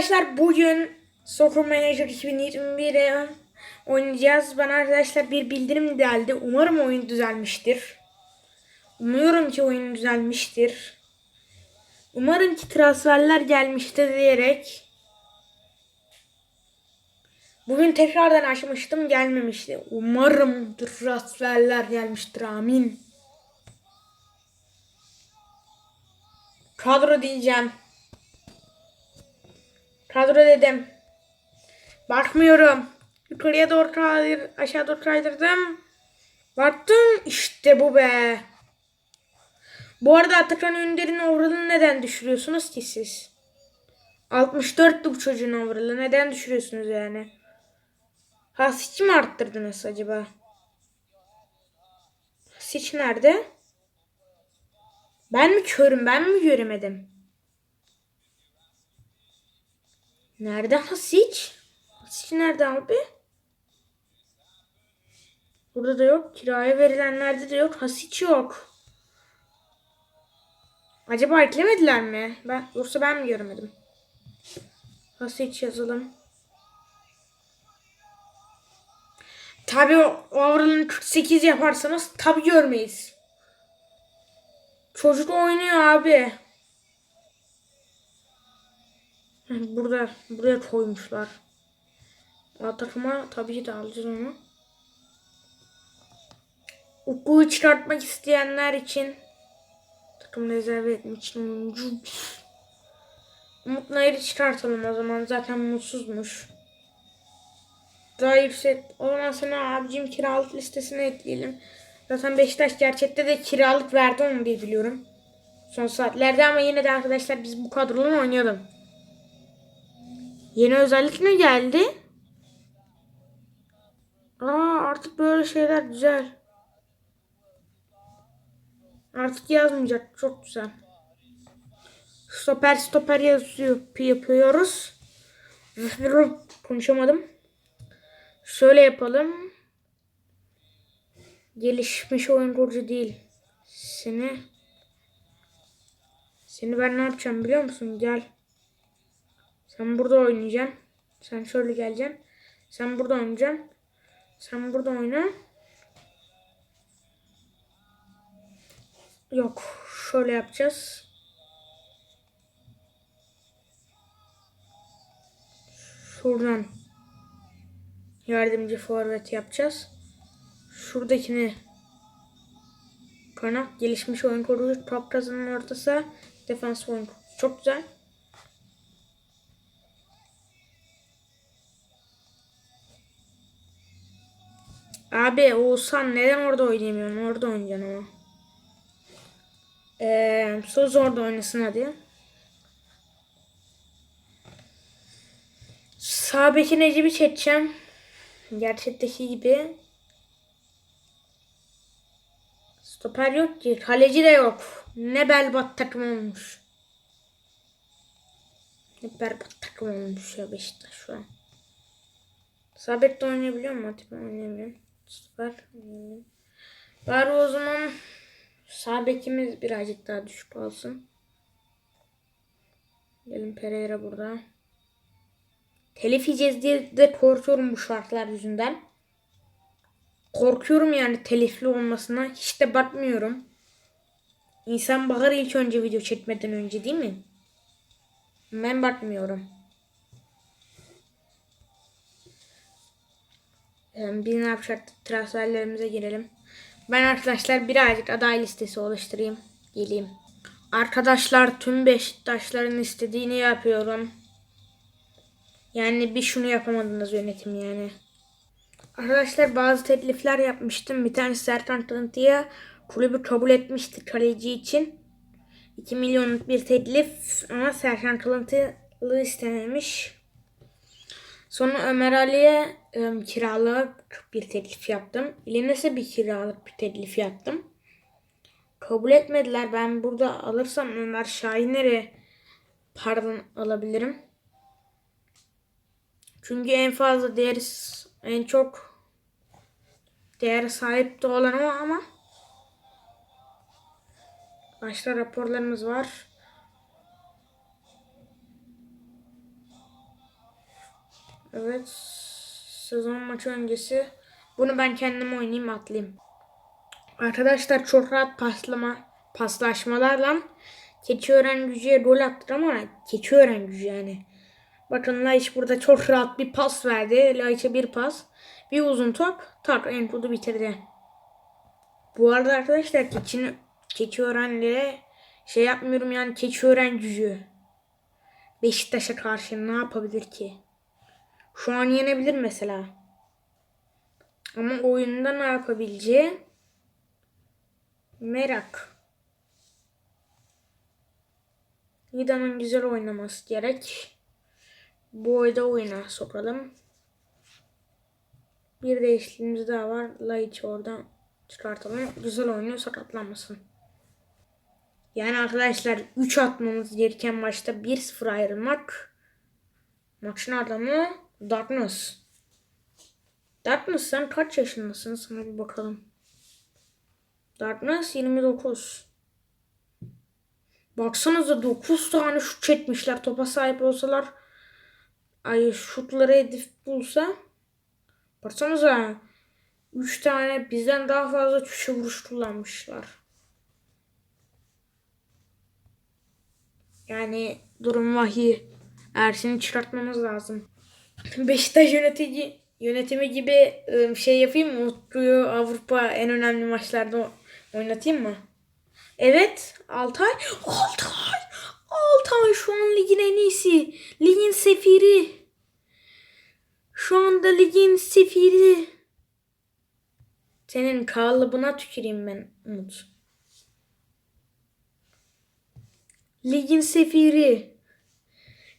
Arkadaşlar bugün Soccer Manager 2021'e oynayacağız. Bana arkadaşlar bir bildirim geldi. Umarım oyun düzelmiştir. Umuyorum ki oyun düzelmiştir. Umarım ki transferler gelmiştir diyerek Bugün tekrardan açmıştım gelmemişti. Umarım transferler gelmiştir amin. Kadro diyeceğim. Kadro dedim. Bakmıyorum. Yukarıya doğru kaydır, aşağı doğru kaydırdım. Baktım işte bu be. Bu arada Atakan Ünder'in overall'ını neden düşürüyorsunuz ki siz? 64'tü bu çocuğun overall'ı. Neden düşürüyorsunuz yani? Hasic mi arttırdınız acaba? Hasic nerede? Ben mi körüm? Ben mi göremedim? Nerede Hasic? Hasic nerede abi? Burada da yok. Kiraya verilenlerde de yok. Hasic yok. Acaba eklemediler mi? Ben, yoksa ben mi göremedim? Hasic yazalım. Tabi o overall'ını 48 yaparsanız tabi görmeyiz. Çocuk oynuyor abi. Burada buraya koymuşlar. O takıma tabii ki de alacağız onu. Uku'yu çıkartmak isteyenler için takım rezerve etmek için oyuncu. Umut Nayır'ı çıkartalım o zaman. Zaten mutsuzmuş. Daha yüksek. O zaman sana abicim kiralık listesine ekleyelim. Zaten Beşiktaş gerçekte de kiralık verdi onu diye biliyorum. Son saatlerde ama yine de arkadaşlar biz bu kadronun oynayalım. Yeni özellik ne geldi? Aa artık böyle şeyler güzel. Artık yazmayacak. Çok güzel. Stoper stoper yazıyor yapıyoruz. Konuşamadım. Şöyle yapalım. Gelişmiş oyun kurucu değil. Seni seni ben ne yapacağım biliyor musun? Gel. Sen burada oynayacaksın. Sen şöyle geleceksin. Sen burada oynayacaksın. Sen burada oyna. Yok. Şöyle yapacağız. Şuradan yardımcı forvet yapacağız. Şuradakini kanat gelişmiş oyun kurucu top kazanın ortası defans oyun çok güzel. Abi Oğuzhan neden orada oynayamıyorsun? Orada oynayacaksın ama. Ee, söz orada oynasın hadi. Sağ beki Necip'i çekeceğim. Gerçekteki gibi. Stoper yok ki. Kaleci de yok. Ne berbat takım olmuş. Ne berbat takım olmuş ya Beşiktaş şu an. Sabit de oynayabiliyor mu? Atip oynayamıyor. Süper. Bari o zaman sağ bekimiz birazcık daha düşük olsun. Gelin Pereira burada. Telif yiyeceğiz diye de korkuyorum bu şartlar yüzünden. Korkuyorum yani telifli olmasına. Hiç de bakmıyorum. İnsan bakar ilk önce video çekmeden önce değil mi? Ben bakmıyorum. Biz ne yapacak transferlerimize girelim. Ben arkadaşlar birazcık aday listesi oluşturayım. Geleyim. Arkadaşlar tüm Beşiktaşların istediğini yapıyorum. Yani bir şunu yapamadınız yönetim yani. Arkadaşlar bazı teklifler yapmıştım. Bir tane Serkan Tanıtı'ya kulübü kabul etmişti kaleci için. 2 milyonluk bir teklif ama Serkan Kılıntılı istememiş. Sonra Ömer Ali'ye e, kiralık bir teklif yaptım. İlnes'e bir kiralık bir teklif yaptım. Kabul etmediler. Ben burada alırsam Ömer Şahiner'e pardon alabilirim. Çünkü en fazla değer en çok değer sahip de olan o ama başta raporlarımız var. Evet. Sezon maçı öncesi. Bunu ben kendim oynayayım atlayayım. Arkadaşlar çok rahat paslama, paslaşmalarla Keçiören gücüye gol attı ama Keçiören gücü yani. Bakın Laiç burada çok rahat bir pas verdi. Laiç'e bir pas. Bir uzun top. Tak Enkudu bitirdi. Bu arada arkadaşlar keçini, Keçiören'le şey yapmıyorum yani Keçiören gücü. Beşiktaş'a karşı ne yapabilir ki? Şu an yenebilir mesela. Ama oyunda ne yapabileceği merak. Nida'nın güzel oynaması gerek. Bu oyda oyuna sokalım. Bir değişikliğimiz daha var. Laiç'i oradan çıkartalım. Güzel oynuyor sakatlanmasın. Yani arkadaşlar 3 atmamız gereken maçta 1-0 ayrılmak. Maçın adamı Darkness. Darkness sen kaç yaşındasın? Sana bir bakalım. Darkness 29. Baksanıza 9 tane şut çekmişler. Topa sahip olsalar ay şutları hedef bulsa baksanıza 3 tane bizden daha fazla köşe vuruş kullanmışlar. Yani durum vahiy. Ersin'i çıkartmamız lazım. Beşiktaş yönetici yönetimi gibi ıı, şey yapayım mı? Utku'yu Avrupa en önemli maçlarda oynatayım mı? Evet. Altay. Altay. Altay şu an ligin en iyisi. Ligin sefiri. Şu anda ligin sefiri. Senin kalıbına tüküreyim ben Umut. Ligin sefiri.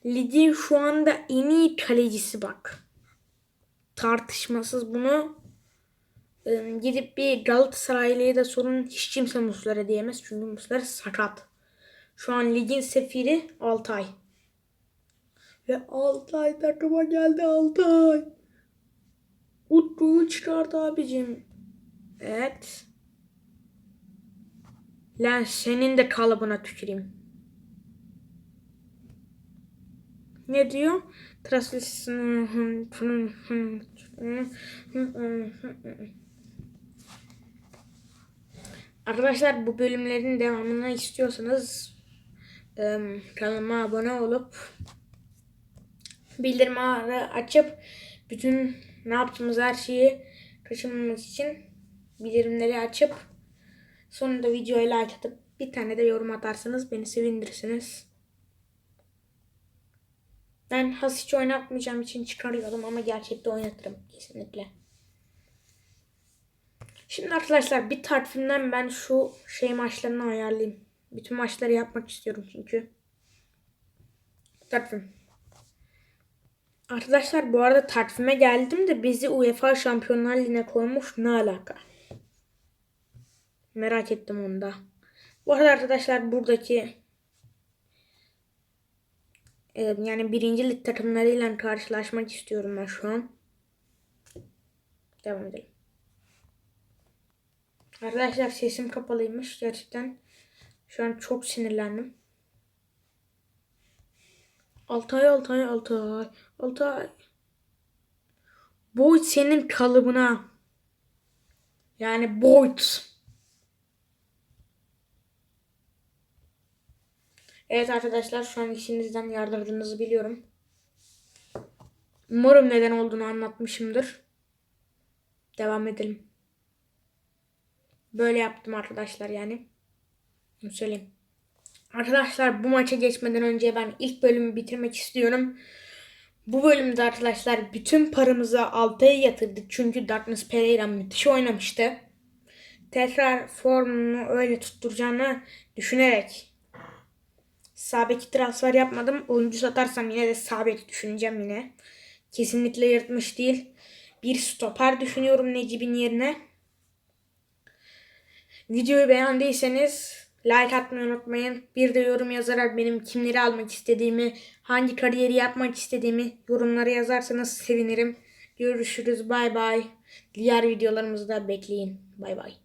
Ligin şu anda en iyi kalecisi bak. Tartışmasız bunu ıı, gidip bir Galatasaraylı'ya da sorun hiç kimse Muslera diyemez. Çünkü Muslera sakat. Şu an ligin sefiri Altay. Ve Altay takıma geldi Altay. Utku'yu çıkardı abicim. Evet. Lan senin de kalıbına tüküreyim. Ne diyor? Translisyon Arkadaşlar bu bölümlerin devamını istiyorsanız ım, kanalıma abone olup bildirim ağrı açıp bütün ne yaptığımız her şeyi kaçırmamak için bildirimleri açıp sonunda videoya like atıp bir tane de yorum atarsanız beni sevindirirsiniz. Ben has hiç oynatmayacağım için çıkarıyorum ama gerçekte oynatırım kesinlikle. Şimdi arkadaşlar bir takvimden ben şu şey maçlarını ayarlayayım. Bütün maçları yapmak istiyorum çünkü. Takvim. Arkadaşlar bu arada takvime geldim de bizi UEFA Şampiyonlar Ligi'ne koymuş. Ne alaka? Merak ettim onu da. Bu arada arkadaşlar buradaki yani birinci lig takımlarıyla karşılaşmak istiyorum ben şu an. Devam edelim. Arkadaşlar sesim kapalıymış gerçekten. Şu an çok sinirlendim. Altay Altay Altay Altay. Boyd senin kalıbına. Yani Boyd. Evet arkadaşlar şu an işinizden yardırdığınızı biliyorum. Umarım neden olduğunu anlatmışımdır. Devam edelim. Böyle yaptım arkadaşlar yani. Bunu söyleyeyim. Arkadaşlar bu maça geçmeden önce ben ilk bölümü bitirmek istiyorum. Bu bölümde arkadaşlar bütün paramızı Altay'a yatırdık. Çünkü Darkness Pereira müthiş oynamıştı. Tekrar formunu öyle tutturacağını düşünerek sabeki transfer yapmadım. Oyuncu satarsam yine de sabek düşüneceğim yine. Kesinlikle yırtmış değil. Bir stoper düşünüyorum Necip'in yerine. Videoyu beğendiyseniz like atmayı unutmayın. Bir de yorum yazarak benim kimleri almak istediğimi, hangi kariyeri yapmak istediğimi yorumlara yazarsanız sevinirim. Görüşürüz. Bay bay. Diğer videolarımızı da bekleyin. Bay bay.